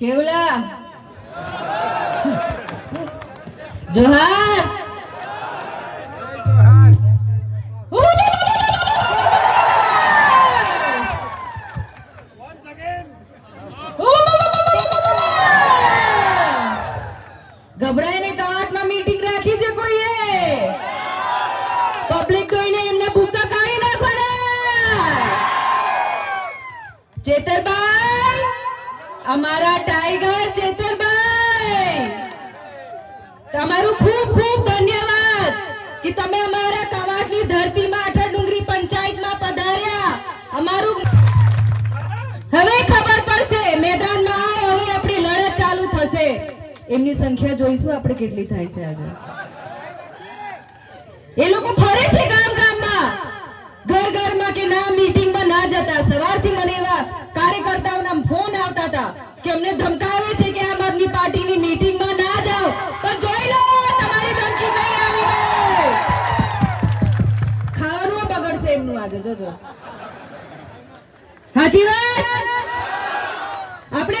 કેવલા? Johar? ગભરાય meeting રાખી છે કોઈએ? Public જોઈને એમને ભૂકા કાઢી નાખવાના? ચેતરભાઈ અમારા ટાઈગર ચેતરભાઈ, તમારું ખૂબ ખૂબ ધન્યવાદ કે તમે અમારા કવાટની ધરતીમાં અઠા ડુંગરી પંચાયતમાં પધાર્યા. અમારું હવે ખબર પડશે, મેદાનમાં આવો, હવે આપણી લડત ચાલુ થશે. એમની સંખ્યા જોઈશું આપણે કેટલી થાય છે આજે. એ લોકો ફરે છે ગામ ગામમાં ઘર ઘરમાં કે ના મીટિંગમાં ના જતા સવારથી મને એવા કાર્યકર્તાઓના ફોન આવતા હતા કે ધમકાવે છે કે આમ આદમી પાર્ટીની મીટિંગમાં ના જાઓ. પણ જોઈ લો, તમારી ધમકી નહીં આવી. ખાવાનું બગડશે એમનું આજે, જોજો. સાચી વાત? આપણે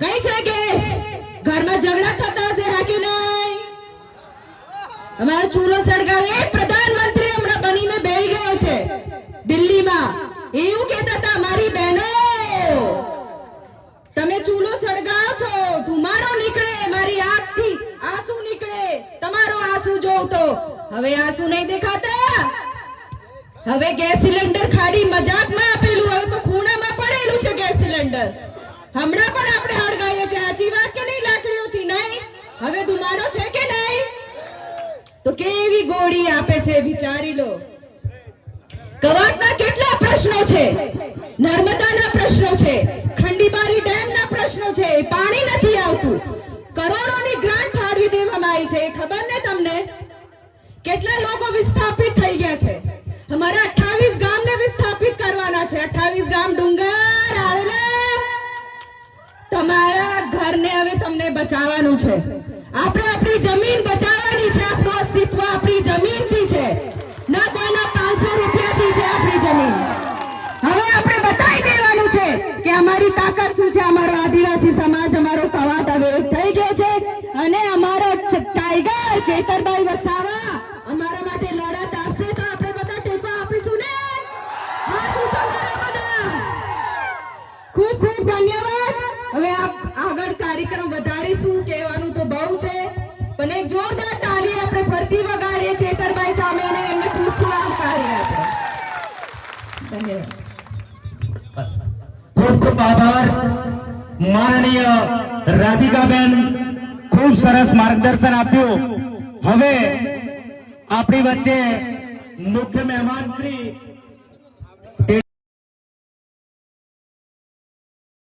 કઈ છે કે? ઘરમાં ઝઘડા થતા હશે, રાખ્યું નહીં. અમારો ચૂલો સળગાવે પ્રધાનમંત્રી હમણાં બનીને બેહી ગયો છે. દિલ્હીમાં. એવું કહેતા હતા મારી બહેનો. તમે ચૂલો સળગાવો છો ધુમારો નીકળે, મારી આંખથી આંસુ નીકળે. તમારો આંસુ જોઉં તો હવે આંસુ નહીં દેખાતા. હવે ગેસ સિલિન્ડર ખાડી મજાકમાં આપેલું, હવે તો ખૂણામાં પડેલું છે ગેસ સિલિન્ડર. હમણાં પણ આપણે હળગાવીએ છે સાચી વાત કે નહીં લાકડીઓથી નહીં. હવે ધુમારો છે કે નહીં? તો કેવી ગોળી આપે છે, વિચારી લો. કવાટના કેટલા પ્રશ્નો છે? નર્મદાના પ્રશ્નો છે. ખંડીબારી ડેમના પ્રશ્નો છે. પાણી નથી આવતું. કરોડોની ગ્રાન્ટ ફાળવી દેવામાં આવી છે. ખબર ને તમને? કેટલા લોકો વિસ્થાપિત થઈ ગયા છે? અમારા 28 ગામને વિસ્થાપિત કરવાના છે. 28 ગામ ડુંગર તમારા ઘરને હવે તમને બચાવવાનું છે. આપણે આપણી જમીન બચાવવાની છે, આપણું અસ્તિત્વ આપણી જમીનથી છે. ના કોઈના પાંચસો રૂપિયાથી છે આપણી જમીન. હવે આપણે બતાવી દેવાનું છે કે અમારી તાકાત શું છે, અમારો આદિવાસી સમાજ, અમારો કવાટ હવે થઈ ગયો છે અને અમારો ટાઈગર ચેતરભાઈ વસાવા અમારા માટે લડત આપશે. તો આપણે બધા ટેકો આપીશું ને. ખૂબ ખૂબ ધન્યવાદ. હવે આપ આગળ કાર્યક્રમ વધારીશું, કહેવાનું તો બહુ છે. પણ જોરદાર તાળી આપણે ફરતી વગાડીએ ચેતરભાઈ સામે અને એમને ખૂબ આવકારીએ આપણે ધન્યવાદ. ખૂબ ખૂબ આભાર. માનનીય રાધિકાબેન, ખૂબ સરસ માર્ગદર્શન આપ્યું. હવે આપણી વચ્ચે મુખ્ય મહેમાન શ્રી